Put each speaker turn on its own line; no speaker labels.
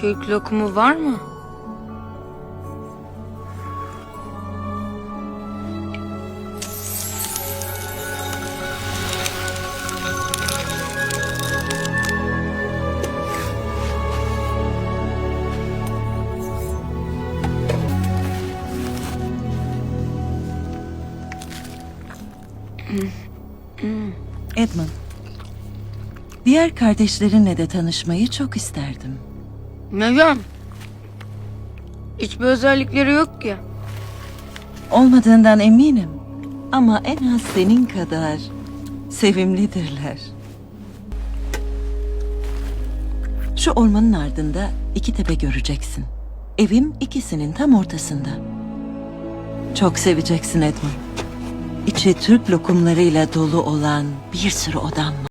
Türk lokumu var mı?
Edmund. Diğer kardeşlerinle de tanışmayı çok isterdim.
Neden? Hiçbir özellikleri yok ki.
Olmadığından eminim. Ama en az senin kadar sevimlidirler. Şu ormanın ardında iki tepe göreceksin. Evim ikisinin tam ortasında. Çok seveceksin Edmund. İçi Türk lokumlarıyla dolu olan bir sürü odam